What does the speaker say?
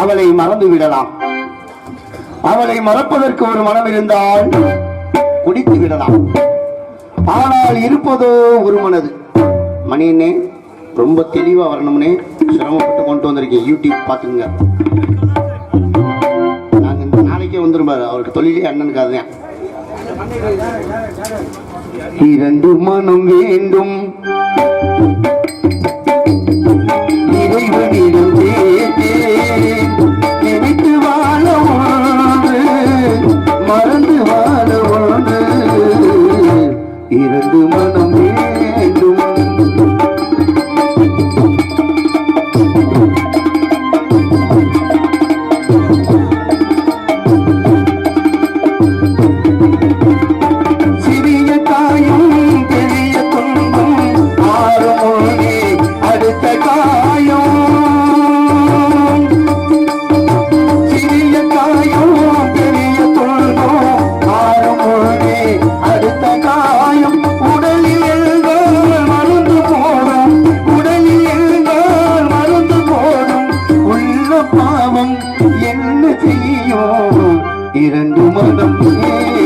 அவளை மறந்து விடலாம். அவளை மறப்பதற்கு ஒரு மனம் இருந்தால் குடித்து விடலாம். ஆனால் இருப்பதோ ஒரு மனது. மணியண்ணே ரொம்ப தெளிவா வரணும்னே சிரமப்பட்டு கொண்டு வந்திருக்கேன் யூடியூப் பார்த்துங்க நாங்க இந்த நாளைக்கே வந்துருப்பாரு அவருக்கு தொழிலே அண்ணனுக்கு அதுதான். இரண்டு மனம் வேண்டும். இரண்டு என்ன செய்யும்? இரண்டு மனம் ஏ